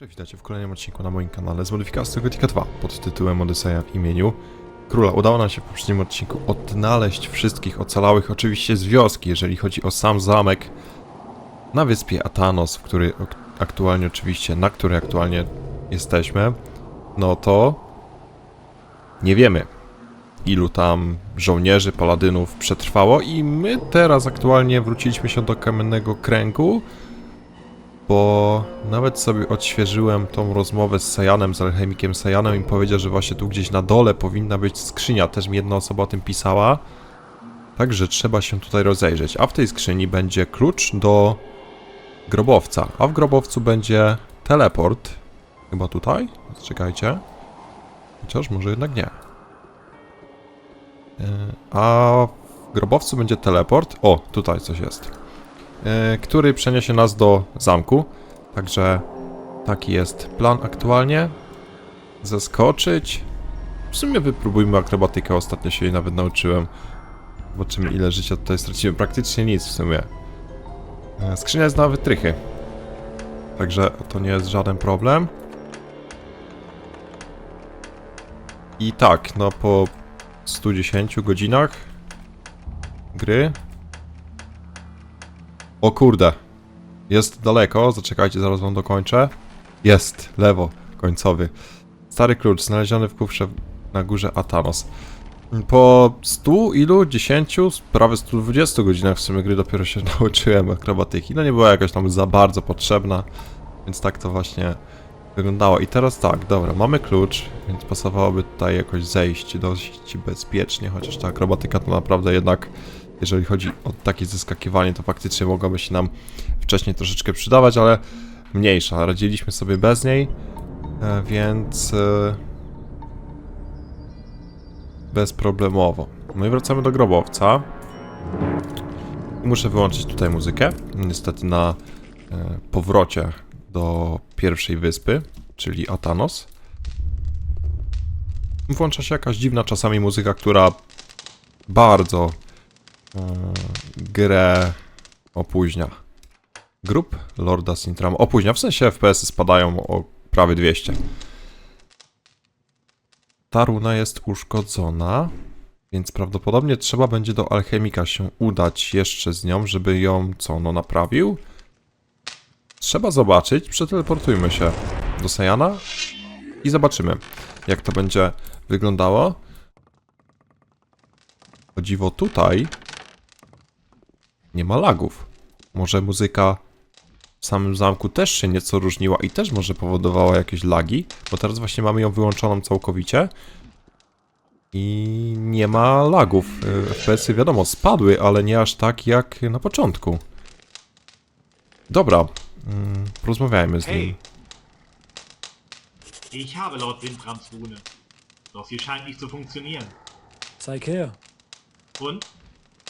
Cześć, witajcie w kolejnym odcinku na moim kanale z modyfikacji Gothica 2 pod tytułem Odyseja w imieniu Króla. Udało nam się w poprzednim odcinku odnaleźć wszystkich ocalałych, oczywiście z wioski, jeżeli chodzi o sam zamek na wyspie Atanos, w który aktualnie oczywiście, na której aktualnie jesteśmy, no to nie wiemy ilu tam żołnierzy, paladynów przetrwało i my teraz aktualnie wróciliśmy się do Kamiennego Kręgu, bo nawet sobie odświeżyłem tą rozmowę z Sajanem, z alchemikiem Sajanem i powiedział, że właśnie tu gdzieś na dole powinna być skrzynia. Też mi jedna osoba o tym pisała. Także trzeba się tutaj rozejrzeć. A w tej skrzyni będzie klucz do grobowca. A w grobowcu będzie teleport. Chyba tutaj? Czekajcie. Chociaż może jednak nie. Yy, A w grobowcu będzie teleport. O, tutaj coś jest e, który przeniesie nas do zamku. Także taki jest plan aktualnie. Zaskoczyć. W sumie wypróbujmy akrobatykę, ostatnio się jej nawet nauczyłem. Zobaczymy ile życia tutaj straciłem. Praktycznie nic w sumie. E, Skrzynia jest na wytrychy. Także to nie jest żaden problem. I tak, no po 110 godzinach gry o kurde. Jest daleko, zaczekajcie, zaraz wam dokończę. Jest, lewo, końcowy. Stary klucz, znaleziony w kufrze na górze Atanos. Po 100 ilu? 10? Prawie 120 godzinach w sumie gry dopiero się nauczyłem akrobatyki. No nie była jakaś tam za bardzo potrzebna, więc tak to właśnie wyglądało. I teraz tak, dobra, mamy klucz, więc pasowałoby tutaj jakoś zejść dość bezpiecznie, chociaż ta akrobatyka to naprawdę jednak jeżeli chodzi o takie zeskakiwanie, to faktycznie mogłaby się nam wcześniej troszeczkę przydawać, ale mniejsza. Radziliśmy sobie bez niej, e, więc e, bezproblemowo. No i wracamy do grobowca. Muszę wyłączyć tutaj muzykę. Niestety na e, powrocie do pierwszej wyspy, czyli Atanos. Włącza się jakaś dziwna czasami muzyka, która bardzo grę opóźnia. Grup Lorda Sintram opóźnia, w sensie FPS-y spadają o prawie 200. Ta runa jest uszkodzona, więc prawdopodobnie trzeba będzie do alchemika się udać jeszcze z nią, żeby ją co, no naprawił? Trzeba zobaczyć, przeteleportujmy się do Sajana i zobaczymy, jak to będzie wyglądało. O dziwo tutaj nie ma lagów. Może muzyka w samym zamku też się nieco różniła i też może powodowała jakieś lagi, bo teraz właśnie mamy ją wyłączoną całkowicie i nie ma lagów. Y, FPS-y wiadomo spadły, ale nie aż tak jak na początku. Dobra, mm, porozmawiajmy z nim. Ich habe laut Windrams Rune. Doch sie scheint nicht zu funktionieren. Zeig her. Und?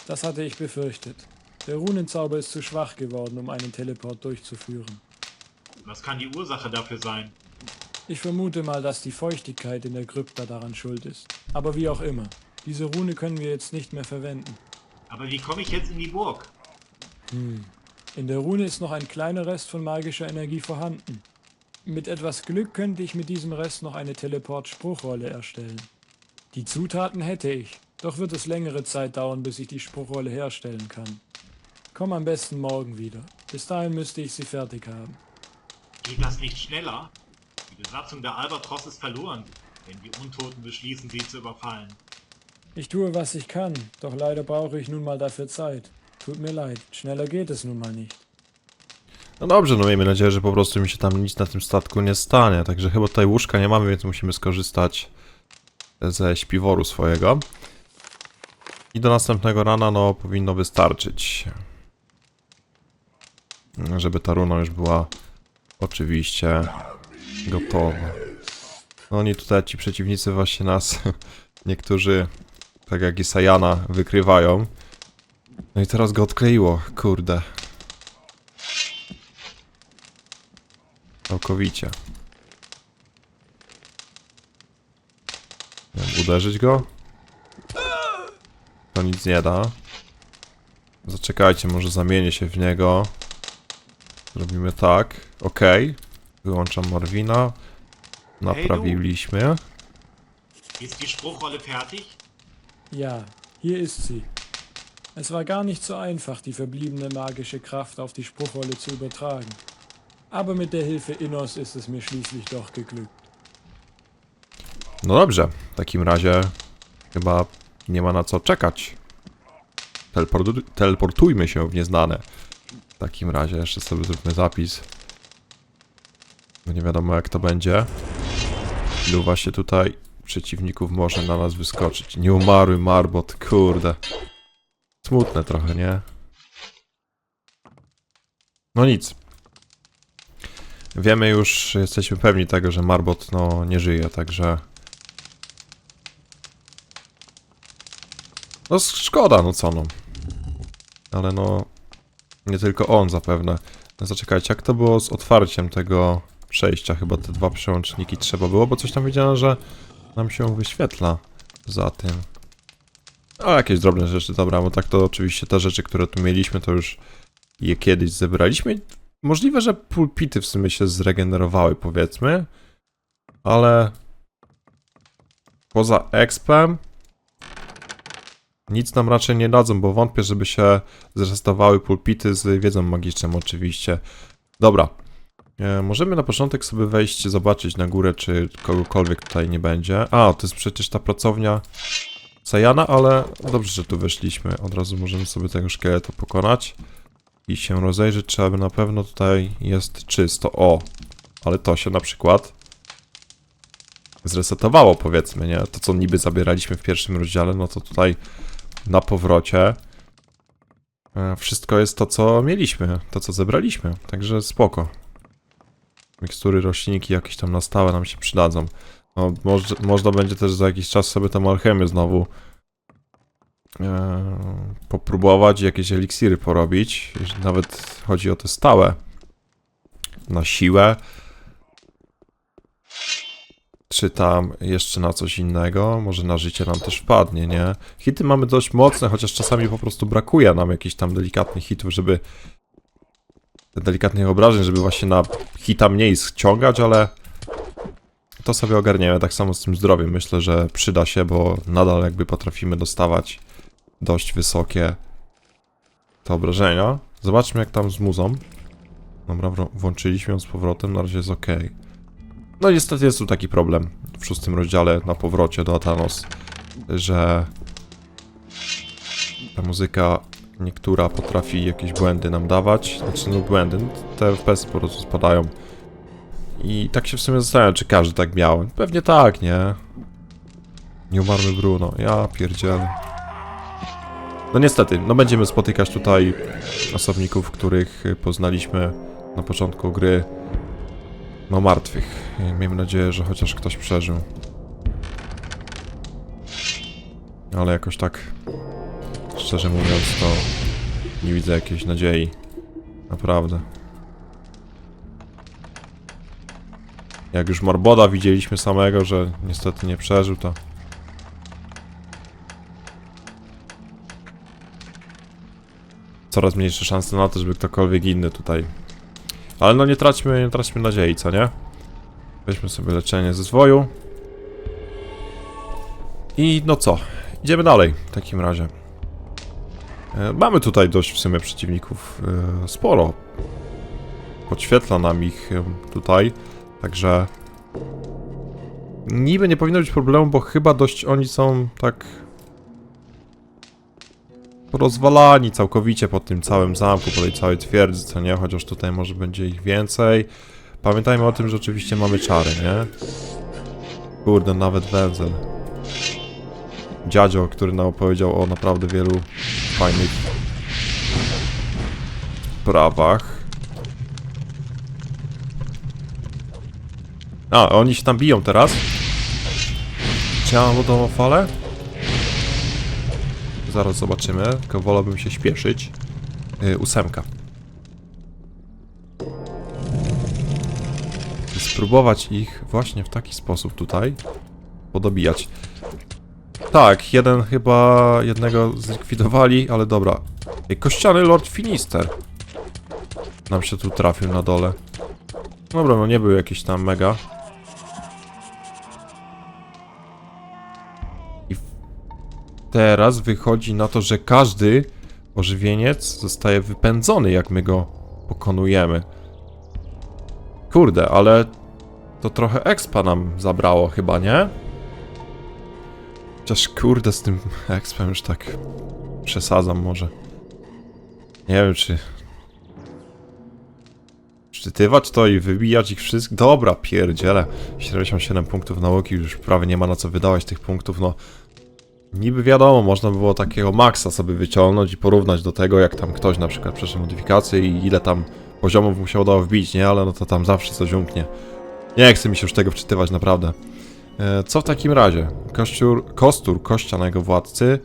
Das hatte ich befürchtet. Der Runenzauber ist zu schwach geworden, um einen Teleport durchzuführen. Was kann die Ursache dafür sein? Ich vermute mal, dass die Feuchtigkeit in der Krypta daran schuld ist. Aber wie auch immer. Diese Rune können wir jetzt nicht mehr verwenden. Aber wie komme ich jetzt in die Burg? In der Rune ist noch ein kleiner Rest von magischer Energie vorhanden. Mit etwas Glück könnte ich mit diesem Rest noch eine Teleport-Spruchrolle erstellen. Die Zutaten hätte ich, doch wird es längere Zeit dauern, bis ich die Spruchrolle herstellen kann. Komm am besten morgen wieder. Bis dahin müsste ich sie fertig haben. Geht das nicht schneller? Die Besatzung der Albatros ist verloren, wenn die Untoten beschließen, sie zu überfallen. Ich tue, was ich kann, doch leider brauche ich nun mal dafür Zeit. Tut mir leid, schneller geht es nun mal nicht. No dobrze, no miejmy nadzieję, że po prostu mi się tam nic na tym statku nie stanie. Także chyba tutaj łóżka nie mamy, więc musimy skorzystać ze śpiworu swojego. I do następnego rana, no, powinno wystarczyć. Żeby ta runa już była oczywiście gotowa. No oni tutaj, ci przeciwnicy właśnie nas, niektórzy, tak jak i Sajana, wykrywają. No i teraz go odkleiło, kurde. Całkowicie. Uderzyć go? To nic nie da. Zaczekajcie, może zamienię się w niego. Zrobimy tak. Okej. Wyłączam Marwina. Naprawiliśmy. Ist die Spruchrolle fertig? Ja, hier ist sie. Es war gar nicht so einfach, die verbliebene magische Kraft auf die Spruchrolle zu übertragen. Aber mit der Hilfe Innos ist es mir schließlich doch geglückt. No dobrze, w takim razie chyba nie ma na co czekać. Teleportu teleportujmy się w nieznane. W takim razie jeszcze sobie zróbmy zapis. Bo nie wiadomo jak to będzie. Ilu właśnie tutaj przeciwników może na nas wyskoczyć. Nieumarły Marbot, kurde. Smutne trochę, nie? No nic. Wiemy już, jesteśmy pewni tego, że Marbot no nie żyje, także... No szkoda, no co no. Ale no... Nie tylko on zapewne. Zaczekajcie, jak to było z otwarciem tego przejścia? Chyba te dwa przełączniki trzeba było, bo coś tam wiedziałem, że nam się wyświetla za tym. O, jakieś drobne rzeczy, dobra, bo tak to oczywiście te rzeczy, które tu mieliśmy, to już je kiedyś zebraliśmy. Możliwe, że pulpity w sumie się zregenerowały, powiedzmy. Ale... Poza expem... Nic nam raczej nie dadzą, bo wątpię, żeby się zresetowały pulpity z wiedzą magiczną oczywiście. Dobra. E, możemy na początek sobie wejść, zobaczyć na górę, czy kogokolwiek tutaj nie będzie. A, to jest przecież ta pracownia Sajana, ale dobrze, że tu weszliśmy. Od razu możemy sobie tego szkieletu pokonać i się rozejrzeć, czy aby na pewno tutaj jest czysto. O, ale to się na przykład zresetowało, powiedzmy, nie? To, co niby zabieraliśmy w pierwszym rozdziale, no to tutaj na powrocie e, wszystko jest to, co mieliśmy, to, co zebraliśmy. Także spoko. Mikstury, roślinki jakieś tam na stałe nam się przydadzą. No, może, można będzie też za jakiś czas sobie tę alchemię znowu e, popróbować, jakieś eliksiry porobić. Nawet chodzi o te stałe. Na siłę. Czy tam jeszcze na coś innego? Może na życie nam też wpadnie, nie? Hity mamy dość mocne, chociaż czasami po prostu brakuje nam jakichś tam delikatnych hitów, żeby... Delikatnych obrażeń, żeby właśnie na hita mniej ściągać, ale... To sobie ogarniemy, tak samo z tym zdrowiem. Myślę, że przyda się, bo nadal jakby potrafimy dostawać dość wysokie te obrażenia. Zobaczmy jak tam z muzą. Dobra, włączyliśmy ją z powrotem, na razie jest ok. No niestety jest tu taki problem w szóstym rozdziale na powrocie do Atanos, że ta muzyka niektóra potrafi jakieś błędy nam dawać. Znaczy no błędy, no, te FPS po prostu spadają. I tak się w sumie zastanawiam, czy każdy tak miał. Pewnie tak, nie? Nieumarły Bruno, ja pierdzielę. No niestety, no będziemy spotykać tutaj osobników, których poznaliśmy na początku gry. No martwych. Miejmy nadzieję, że chociaż ktoś przeżył. Ale jakoś tak, szczerze mówiąc, to nie widzę jakiejś nadziei. Naprawdę. Jak już Morboda widzieliśmy samego, że niestety nie przeżył, to... Coraz mniejsze szanse na to, żeby ktokolwiek inny tutaj... Ale no nie traćmy, nie traćmy nadziei, co nie? Weźmy sobie leczenie ze zwoju. I no co? Idziemy dalej w takim razie. E, Mamy tutaj dość w sumie przeciwników. e, Sporo. Podświetla nam ich e, tutaj. Także niby nie powinno być problemu, bo chyba dość oni są tak rozwalani całkowicie po tym całym zamku, po tej całej twierdzy, co nie? Chociaż tutaj może będzie ich więcej. Pamiętajmy o tym, że oczywiście mamy czary, nie? Kurde, nawet węzeł. Dziadzio, który nam opowiedział o naprawdę wielu fajnych prawach. A, oni się tam biją teraz. Mam lodową falę? Zaraz zobaczymy, tylko wolałbym się śpieszyć. Yy, ósemka. Spróbować ich właśnie w taki sposób tutaj podobijać. Tak, jeden chyba jednego zlikwidowali, ale dobra. Kościany Lord Finister nam się tu trafił na dole. Dobra, no nie był jakiś tam mega. Teraz wychodzi na to, że każdy ożywieniec zostaje wypędzony, jak my go pokonujemy. Kurde, ale to trochę expa nam zabrało chyba, nie? Chociaż kurde z tym expem już tak przesadzam może. Nie wiem czy... Szczytywać to i wybijać ich wszystkich? Dobra, pierdziele. 77 punktów nauki, już prawie nie ma na co wydawać tych punktów, no... Niby wiadomo, można by było takiego maksa sobie wyciągnąć i porównać do tego, jak tam ktoś na przykład przeszedł modyfikację i ile tam poziomów mu się udało wbić, nie? Ale no to tam zawsze coś umknie. Nie chce mi się już tego wczytywać, naprawdę. E, co w takim razie? Kościór, kostur kościanego władcy,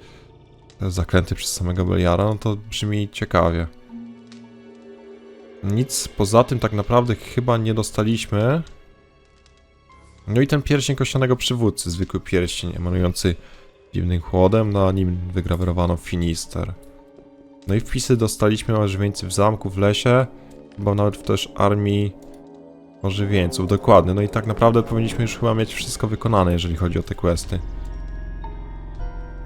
e, zaklęty przez samego Beliara, no to brzmi ciekawie. Nic poza tym tak naprawdę chyba nie dostaliśmy. No i ten pierścień kościanego przywódcy, zwykły pierścień emanujący dziwnym chłodem, na nim wygrawerowano Finister. No i wpisy dostaliśmy ożywieńcy w zamku, w lesie, chyba nawet w też armii ożywieńców, dokładnie. No i tak naprawdę powinniśmy już chyba mieć wszystko wykonane, jeżeli chodzi o te questy.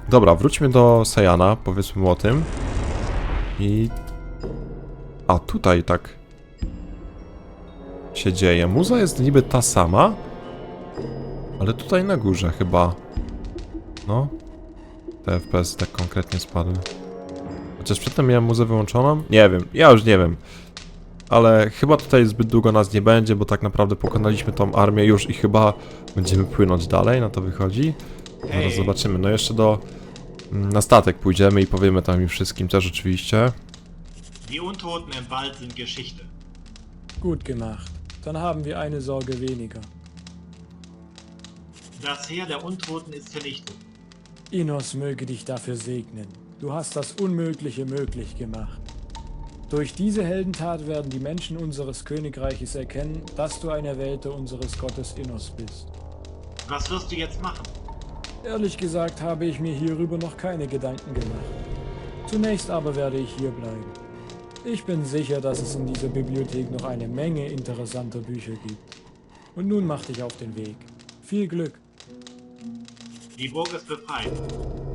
Dobra, wróćmy do Sajana, powiedzmy mu o tym. I... A, tutaj tak się dzieje. Muza jest niby ta sama, ale tutaj na górze chyba. No. Te FPS tak konkretnie spadły. Chociaż przedtem miałem muzę wyłączoną? Nie wiem, ja już nie wiem. Ale chyba tutaj zbyt długo nas nie będzie, bo tak naprawdę pokonaliśmy tą armię już i chyba będziemy płynąć dalej, na to wychodzi. Zaraz zobaczymy. No jeszcze do... mm, Na statek pójdziemy i powiemy tam im wszystkim też oczywiście. Die Untoten im Wald sind Geschichte. Gut gemacht. Dann haben wir eine Sorge weniger. Das Heer der Untoten ist vernichtet. Inos möge dich dafür segnen. Du hast das Unmögliche möglich gemacht. Durch diese Heldentat werden die Menschen unseres Königreiches erkennen, dass du ein Erwählter unseres Gottes Innos bist. Was wirst du jetzt machen? Ehrlich gesagt habe ich mir hierüber noch keine Gedanken gemacht. Zunächst aber werde ich hier bleiben. Ich bin sicher, dass es in dieser Bibliothek noch eine Menge interessanter Bücher gibt. Und nun mach dich auf den Weg. Viel Glück! Die Burg ist befreit.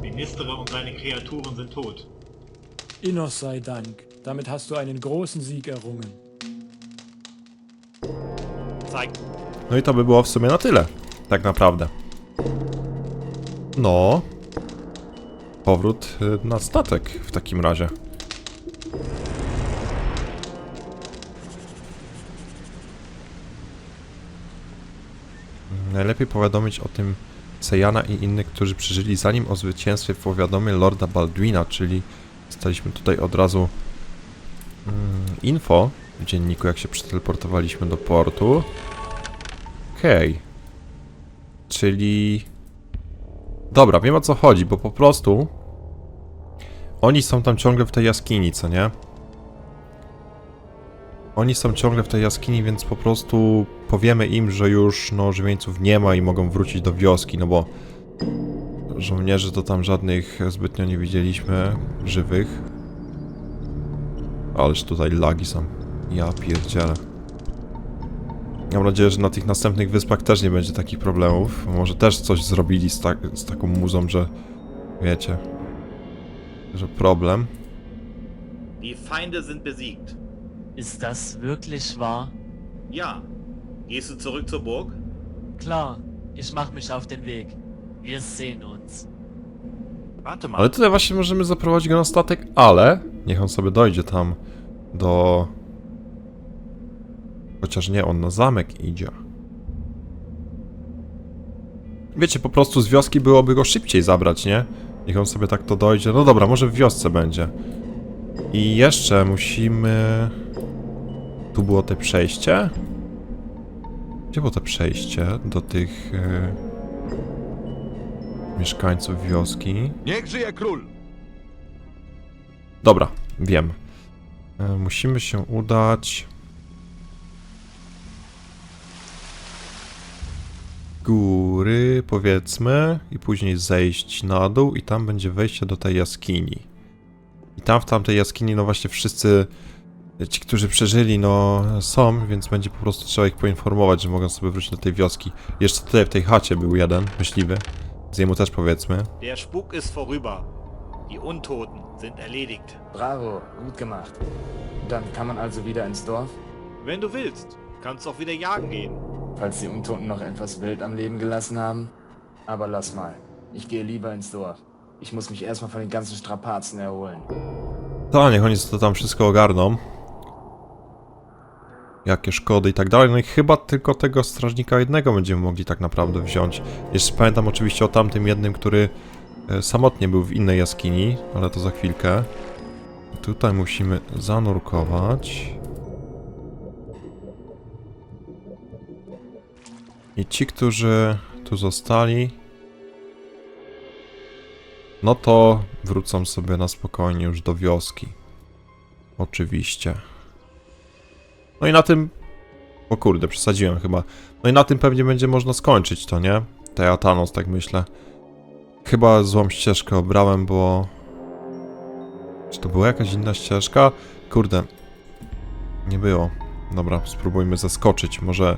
Ministere und seine Kreaturen sind tot. Innos sei Dank. Damit hast du einen großen Sieg errungen. Zeig. No i to by było w sumie na tyle. Tak naprawdę. No. Powrót na statek w takim razie. Najlepiej powiadomić o tym Sejana i innych, którzy przeżyli zanim o zwycięstwie powiadomie Lorda Baldwina, czyli dostaliśmy tutaj od razu mm, info w dzienniku, jak się przeteleportowaliśmy do portu. Okej. Czyli... Dobra, wiem o co chodzi, bo po prostu... Oni są tam ciągle w tej jaskini, co nie? Oni są ciągle w tej jaskini, więc po prostu powiemy im, że już no żywieńców nie ma i mogą wrócić do wioski, no bo żołnierzy to tam żadnych zbytnio nie widzieliśmy żywych. Ależ tutaj lagi są. Ja pierdzielę. Mam nadzieję, że na tych następnych wyspach też nie będzie takich problemów. Może też coś zrobili z, tak, z taką muzą, że wiecie, że problem. Die Feinde sind besiegt. Ist das wirklich wahr? Ja. Gehst du zurück zur Burg? Klar, ich mach mich auf den Weg. Wir sehen uns. Warte mal. Ale tutaj właśnie możemy zaprowadzić go na statek, ale niech on sobie dojdzie tam do... Chociaż nie, on na zamek idzie. Wiecie, po prostu z wioski byłoby go szybciej zabrać, nie? Niech on sobie tak to dojdzie. No dobra, może w wiosce będzie. I jeszcze musimy... Tu było te przejście? Gdzie było to przejście do tych... e, Mieszkańców wioski? Niech żyje król! Dobra, wiem. E, musimy się udać. Góry, powiedzmy, i później zejść na dół, i tam będzie wejście do tej jaskini. I tam w tamtej jaskini, no właśnie, wszyscy Ci, którzy przeżyli, no są, więc będzie po prostu trzeba ich poinformować, że mogą sobie wrócić do tej wioski. Jeszcze tutaj w tej chacie był jeden, myśliwy. Z jemu też powiedzmy. Der Spuk ist vorüber. Die Untoten sind erledigt. Bravo, gut gemacht. Dann kann man also wieder ins Dorf? Wenn du willst, kannst du auch wieder jagen gehen. Falls die Untoten noch etwas Wild am Leben gelassen haben. Aber lass mal. Ich gehe lieber ins Dorf. Ich muss mich erstmal von den ganzen Strapazen erholen. To, niech oni to tam wszystko ogarną. Jakie szkody i tak dalej. No i chyba tylko tego strażnika jednego będziemy mogli tak naprawdę wziąć. Jeszcze pamiętam oczywiście o tamtym jednym, który e, samotnie był w innej jaskini, ale to za chwilkę. Tutaj musimy zanurkować. I ci, którzy tu zostali, no to wrócą sobie na spokojnie już do wioski. Oczywiście. No i na tym... O kurde, przesadziłem chyba. No i na tym pewnie będzie można skończyć to, nie? Teatanos, tak myślę. Chyba złą ścieżkę obrałem, bo... Czy to była jakaś inna ścieżka? Kurde. Nie było. Dobra, spróbujmy zaskoczyć. Może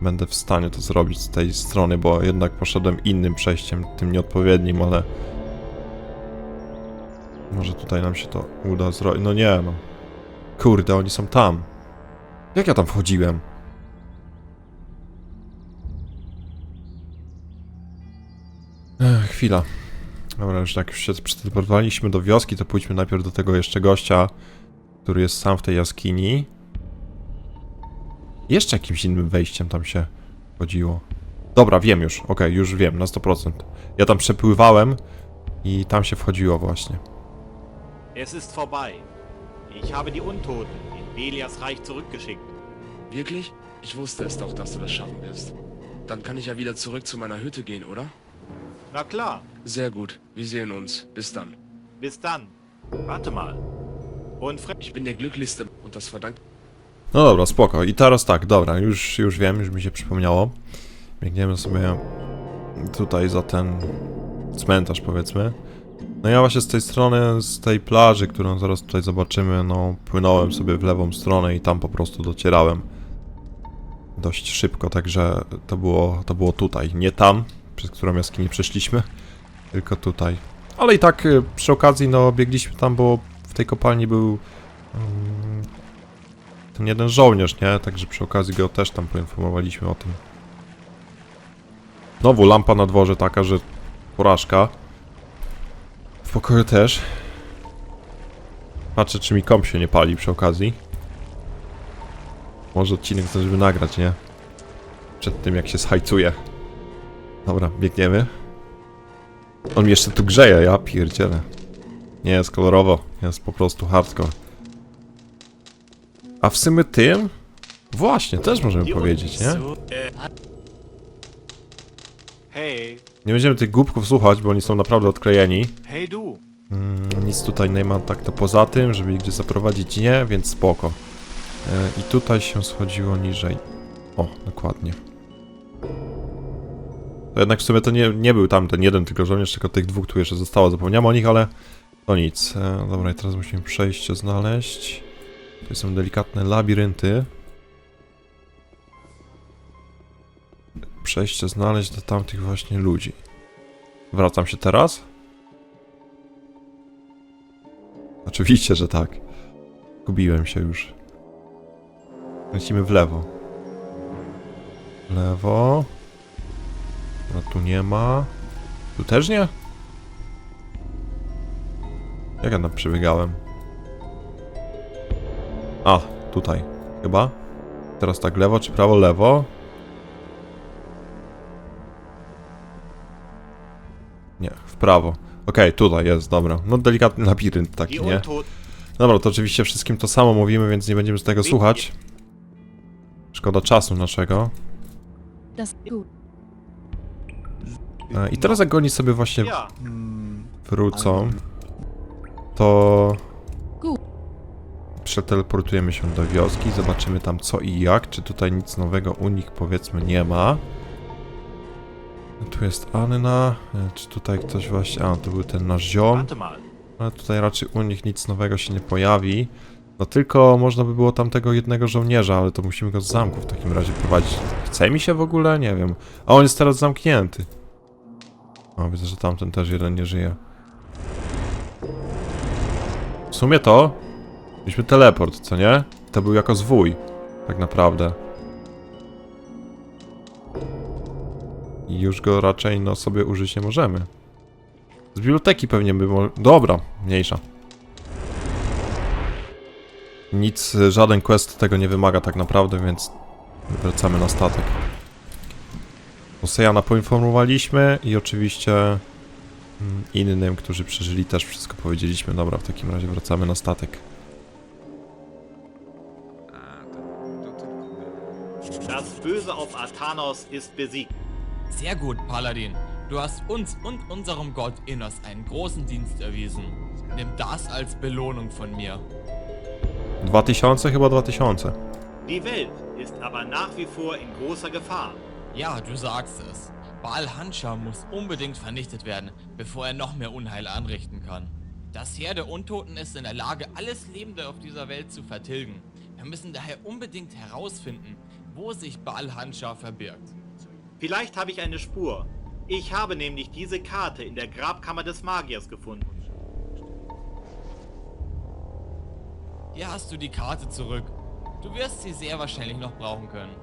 będę w stanie to zrobić z tej strony, bo jednak poszedłem innym przejściem, tym nieodpowiednim, ale... Może tutaj nam się to uda zrobić. No nie, no. Kurde, oni są tam. Jak ja tam wchodziłem? Ech, chwila. Dobra, już jak już się przeteleportowaliśmy do wioski, to pójdźmy najpierw do tego jeszcze gościa, który jest sam w tej jaskini. Jeszcze jakimś innym wejściem tam się chodziło. Dobra, wiem już. Okej, już wiem, na 100%. Ja tam przepływałem i tam się wchodziło właśnie. Es ist vorbei. Ich habe die Untoten Belias Reich zurückgeschickt. Wirklich? Ich wusste es doch, dass du das schaffen wirst. Dann kann ich ja wieder zurück zu meiner Hütte gehen, oder? Na klar. Sehr gut. Wir sehen uns. Bis dann. Bis dann. Warte mal. Und Fre Ich bin der Glücklichste und das verdankt No dobra, spoko. I teraz tak, dobra, już, już wiem, już mi się przypomniało. Biegniemy sobie tutaj za ten cmentarz, powiedzmy. No ja właśnie z tej strony, z tej plaży, którą zaraz tutaj zobaczymy, no płynąłem sobie w lewą stronę i tam po prostu docierałem dość szybko, także to było, to było tutaj, nie tam, przez którą jaskinię przeszliśmy, tylko tutaj. Ale i tak y, przy okazji, no biegliśmy tam, bo w tej kopalni był mm, ten jeden żołnierz, nie? Także przy okazji go też tam poinformowaliśmy o tym. Znowu lampa na dworze taka, że porażka. W pokoju też. Patrzę, czy mi komp się nie pali przy okazji. Może odcinek też by nagrać, nie? Przed tym, jak się zhajcuje. Dobra, biegniemy. On mi jeszcze tu grzeje, ja pierdzielę. Nie jest kolorowo, jest po prostu hardcore. A w sumie tym? Właśnie, też możemy powiedzieć, nie? Nie będziemy tych głupków słuchać, bo oni są naprawdę odklejeni. Mm, nic tutaj nie ma tak to poza tym, żeby ich gdzie zaprowadzić nie, więc spoko. E, I tutaj się schodziło niżej. O, dokładnie. To jednak w sumie to nie, nie był tamten jeden tylko żołnierz, tylko tych dwóch tu jeszcze zostało. Zapomniałem o nich, ale to nic. E, dobra, i teraz musimy przejście znaleźć. Tu są delikatne labirynty. Przejście znaleźć do tamtych właśnie ludzi. Wracam się teraz? Oczywiście, że tak. Gubiłem się już. Lecimy w lewo. Lewo. No tu nie ma. Tu też nie? Jak ja tam przebiegałem? A, tutaj. Chyba. Teraz tak lewo czy prawo? Lewo. Prawo. Okej, tutaj jest, dobra. No delikatny labirynt taki, nie? Dobra, to oczywiście wszystkim to samo mówimy, więc nie będziemy z tego słuchać. Szkoda czasu naszego. Das ist gut. E, I teraz jak oni sobie właśnie Ja, wrócą, to przeteleportujemy się do wioski, zobaczymy tam co i jak, czy tutaj nic nowego u nich powiedzmy nie ma. Tu jest Anna, e, czy tutaj ktoś właśnie, a to był ten nasz ziom. Ale tutaj raczej u nich nic nowego się nie pojawi. No tylko można by było tamtego jednego żołnierza, ale to musimy go z zamku w takim razie prowadzić. Chce mi się w ogóle? Nie wiem. A on jest teraz zamknięty. O, widzę, że tamten też jeden nie żyje. W sumie to... Mieliśmy teleport, co nie? To był jako zwój. Tak naprawdę. I już go raczej, no, sobie użyć nie możemy. Z biblioteki pewnie by. Dobra, mniejsza. Nic, żaden quest tego nie wymaga tak naprawdę, więc wracamy na statek. Osejana poinformowaliśmy i oczywiście mm, innym, którzy przeżyli też wszystko powiedzieliśmy. Dobra, w takim razie wracamy na statek. Das Böse auf Athanos ist besiegt. Sehr gut, Paladin. Du hast uns und unserem Gott Innos einen großen Dienst erwiesen. Nimm das als Belohnung von mir. 2000? Chyba 2000. Die Welt ist aber nach wie vor in großer Gefahr. Ja, du sagst es. Baal Hanscha muss unbedingt vernichtet werden, bevor er noch mehr Unheil anrichten kann. Das Heer der Untoten ist in der Lage, alles Lebende auf dieser Welt zu vertilgen. Wir müssen daher unbedingt herausfinden, wo sich Baal Hanscha verbirgt. Vielleicht habe ich eine Spur. Ich habe nämlich diese Karte in der Grabkammer des Magiers gefunden. Hier hast du die Karte zurück. Du wirst sie sehr wahrscheinlich noch brauchen können.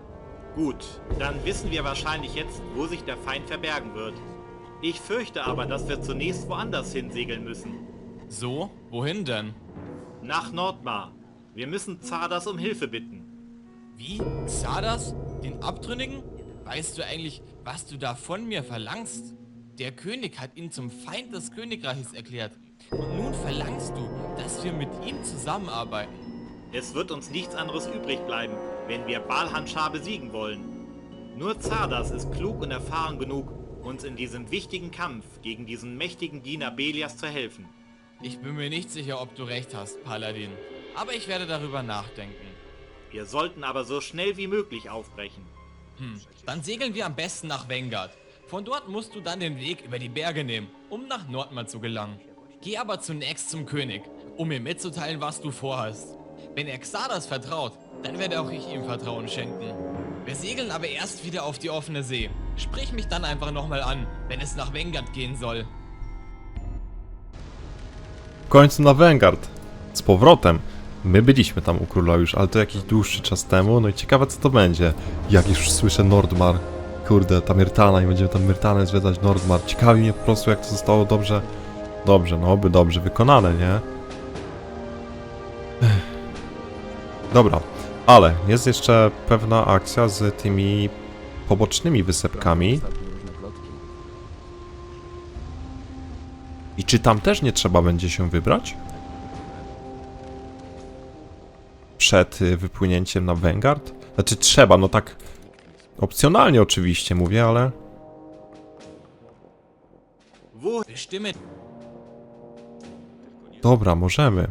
Gut, dann wissen wir wahrscheinlich jetzt, wo sich der Feind verbergen wird. Ich fürchte aber, dass wir zunächst woanders hinsegeln müssen. So, wohin denn? Nach Nordmar. Wir müssen Zardas um Hilfe bitten. Wie? Xardas? Den Abtrünnigen? Weißt du eigentlich, was du da von mir verlangst? Der König hat ihn zum Feind des Königreiches erklärt. Und nun verlangst du, dass wir mit ihm zusammenarbeiten. Es wird uns nichts anderes übrig bleiben, wenn wir Balhanschar besiegen wollen. Nur Zardas ist klug und erfahren genug, uns in diesem wichtigen Kampf gegen diesen mächtigen Diener Belias zu helfen. Ich bin mir nicht sicher, ob du recht hast, Paladin. Aber ich werde darüber nachdenken. Wir sollten aber so schnell wie möglich aufbrechen. Hm, dann segeln wir am besten nach Vengard. Von dort musst du dann den Weg über die Berge nehmen, um nach Nordmar zu gelangen. Geh aber zunächst zum König, um ihm mitzuteilen, was du vorhast. Wenn er Xardas vertraut, dann werde auch ich ihm Vertrauen schenken. Wir segeln aber erst wieder auf die offene See. Sprich mich dann einfach nochmal an, wenn es nach Vengard gehen soll. W końcu na Vanguard. Z powrotem. My byliśmy tam u króla już, ale to jakiś dłuższy czas temu. No i ciekawe co to będzie. Jak już słyszę Nordmar. Kurde, ta Myrtana i będziemy tam Myrtanę zwiedzać Nordmar. Ciekawi mnie po prostu jak to zostało dobrze. Dobrze, no oby dobrze wykonane, nie? Dobra, ale jest jeszcze pewna akcja z tymi pobocznymi wysepkami. I czy tam też nie trzeba będzie się wybrać? Przed y, wypłynięciem na Vanguard? Znaczy trzeba, no tak opcjonalnie oczywiście mówię, ale... Dobra, możemy.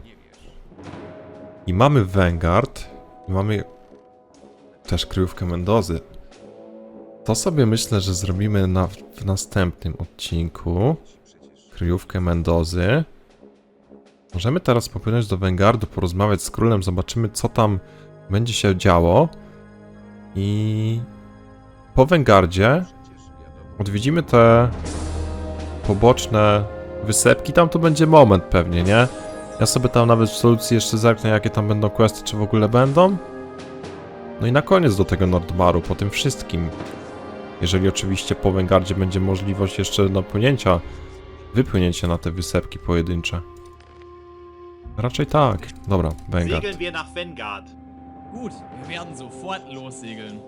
I mamy Vanguard. I mamy też kryjówkę Mendozy. To sobie myślę, że zrobimy na, w następnym odcinku. Kryjówkę Mendozy. Możemy teraz popłynąć do Vanguardu, porozmawiać z królem, zobaczymy co tam będzie się działo. I po Vanguardzie odwiedzimy te poboczne wysepki. Tam to będzie moment pewnie, nie? Ja sobie tam nawet w solucji jeszcze zerknę, jakie tam będą questy, czy w ogóle będą. No i na koniec do tego Nordmaru, po tym wszystkim. Jeżeli oczywiście po Vanguardzie będzie możliwość jeszcze napłynięcia, wypłynięcia na te wysepki pojedyncze. Raczej tak. Dobra, Vanguard. segeln wir nach Vengard. Gut, wir werden sofort lossegeln.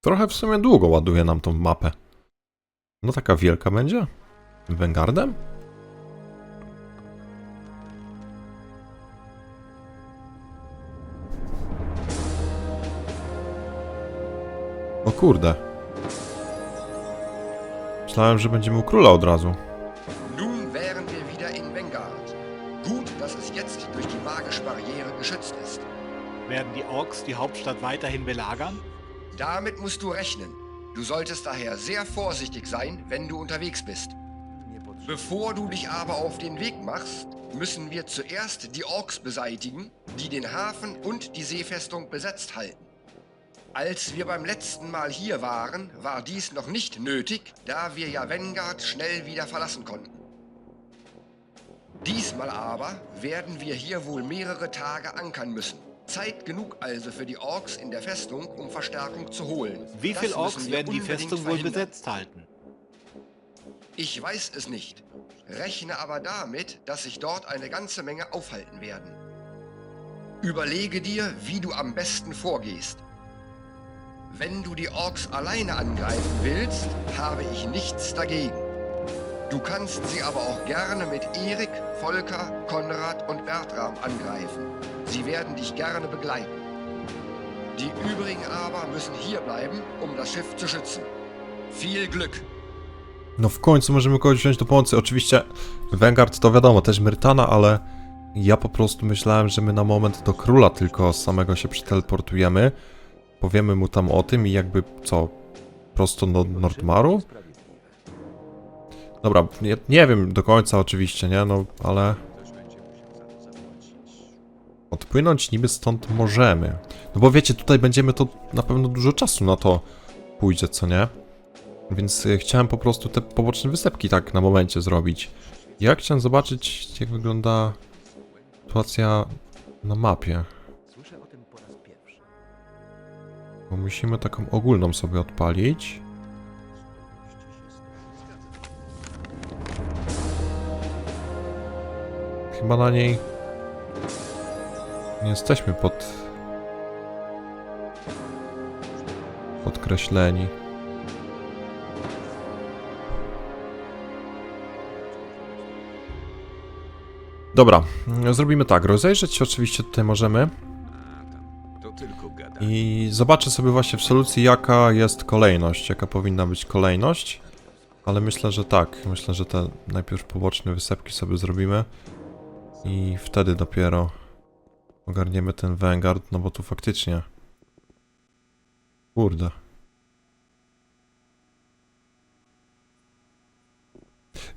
Trochę w sumie długo ładuje nam tą mapę. No taka wielka będzie? Vanguardem? Kurde. Myślałem, że będziemy u króla od razu. Nun wären wir wieder in Vanguard. Gut, dass es jetzt durch die magische Barriere geschützt ist. Werden die Orks die Hauptstadt weiterhin belagern? Damit musst du rechnen. Du solltest daher sehr vorsichtig sein, wenn du unterwegs bist. Bevor du dich aber auf den Weg machst, müssen wir zuerst die Orks beseitigen, die den Hafen und die Seefestung besetzt halten. Als wir beim letzten Mal hier waren, war dies noch nicht nötig, da wir ja Vanguard schnell wieder verlassen konnten. Diesmal aber werden wir hier wohl mehrere Tage ankern müssen. Zeit genug also für die Orks in der Festung, um Verstärkung zu holen. Wie viele Orks werden die Festung wohl verhindern. besetzt halten? Ich weiß es nicht. Rechne aber damit, dass sich dort eine ganze Menge aufhalten werden. Überlege dir, wie du am besten vorgehst. Wenn du die Orks alleine angreifen willst, habe ich nichts dagegen. Du kannst sie aber auch gerne mit Erik, Volker, Konrad und Bertram angreifen. Sie werden dich gerne begleiten. Die übrigen aber müssen hier bleiben, um das Schiff zu schützen. Viel Glück! No w końcu możemy kogoś wziąć do pomocy. Oczywiście Vanguard to wiadomo, też Myrtana, ale ja po prostu myślałem, że my na moment do króla tylko samego się przeteleportujemy. Powiemy mu tam o tym i jakby co? Prosto do Nordmaru? Dobra, nie, nie wiem do końca oczywiście, nie? No, ale... Odpłynąć niby stąd możemy. No bo wiecie, tutaj będziemy to na pewno dużo czasu na to pójdzie, co nie? Więc y, chciałem po prostu te poboczne wysepki tak na momencie zrobić. Ja chciałem zobaczyć, jak wygląda sytuacja na mapie. Bo musimy taką ogólną sobie odpalić. Chyba na niej nie jesteśmy pod podkreśleni. Dobra, zrobimy tak. Rozejrzeć się oczywiście tutaj możemy. I zobaczę sobie właśnie w solucji, jaka jest kolejność, jaka powinna być kolejność. Ale myślę, że tak. Myślę, że te najpierw poboczne wysepki sobie zrobimy. I wtedy dopiero ogarniemy ten Vanguard, no bo tu faktycznie. Kurde.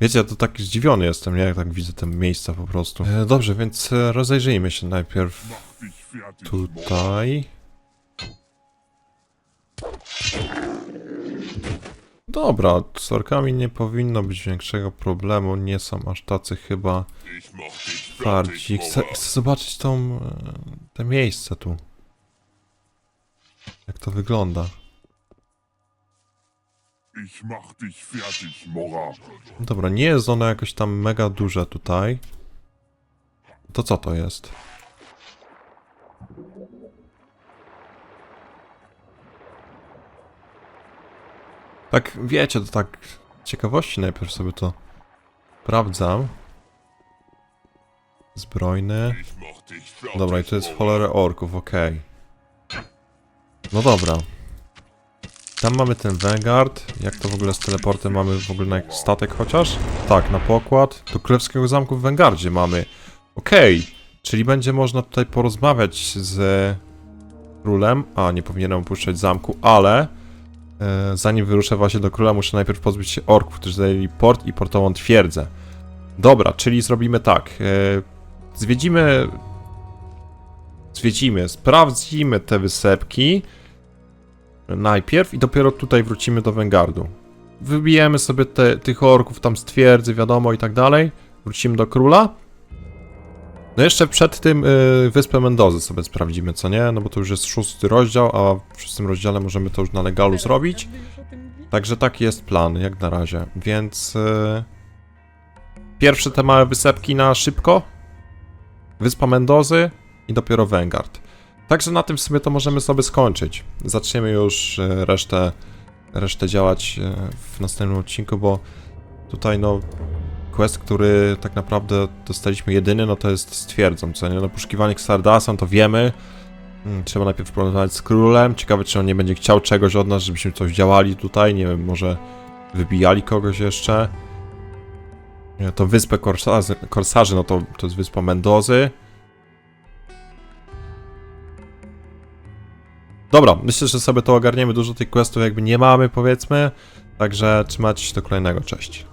Wiecie, ja to tak zdziwiony jestem, nie? Jak tak widzę te miejsca po prostu. E, dobrze, więc e, rozejrzyjmy się najpierw tutaj. Dobra, z orkami nie powinno być większego problemu, nie są aż tacy chyba twardzi. Chcę, chcę zobaczyć tą, e, te miejsce tu. Jak to wygląda. Dobra, nie jest ona jakoś tam mega duże tutaj. To co to jest? Tak, wiecie, to tak ciekawości najpierw sobie to sprawdzam. Zbrojny. Dobra, i to jest w cholerę orków, okej. No dobra. Tam mamy ten Vanguard. Jak to w ogóle z teleportem mamy w ogóle na statek chociaż? Tak, na pokład. Do Królewskiego Zamku w Vanguardzie mamy. Okej. Czyli będzie można tutaj porozmawiać z królem. A, nie powinienem opuszczać zamku, ale zanim wyruszę właśnie do króla, muszę najpierw pozbyć się orków, którzy zajęli port i portową twierdzę. Dobra, czyli zrobimy tak. E, zwiedzimy zwiedzimy, sprawdzimy te wysepki najpierw i dopiero tutaj wrócimy do Vanguardu. Wybijemy sobie te, tych orków tam z twierdzy, wiadomo i tak dalej. Wrócimy do króla. No jeszcze przed tym y, wyspę Mendozy sobie sprawdzimy, co nie? No bo to już jest szósty rozdział, a w szóstym rozdziale możemy to już na legalu zrobić. Także taki jest plan, jak na razie. Więc y, pierwsze te małe wysepki na szybko. Wyspa Mendozy i dopiero Vanguard. Także na tym w sumie to możemy sobie skończyć. Zaczniemy już e, resztę, resztę działać e, w następnym odcinku, bo tutaj no quest, który tak naprawdę dostaliśmy jedyny, no to jest z twierdzą, co nie? No poszukiwanie Xardasa, to wiemy. Mm, Trzeba najpierw porozmawiać z królem. Ciekawe, czy on nie będzie chciał czegoś od nas, żebyśmy coś działali tutaj. Nie wiem, może wybijali kogoś jeszcze. Nie, To wyspę Korsarzy, Korsarzy no to, to jest wyspa Mendozy. Dobra, myślę, że sobie to ogarniemy. Dużo tych questów jakby nie mamy, powiedzmy. Także trzymajcie się do kolejnego. Cześć.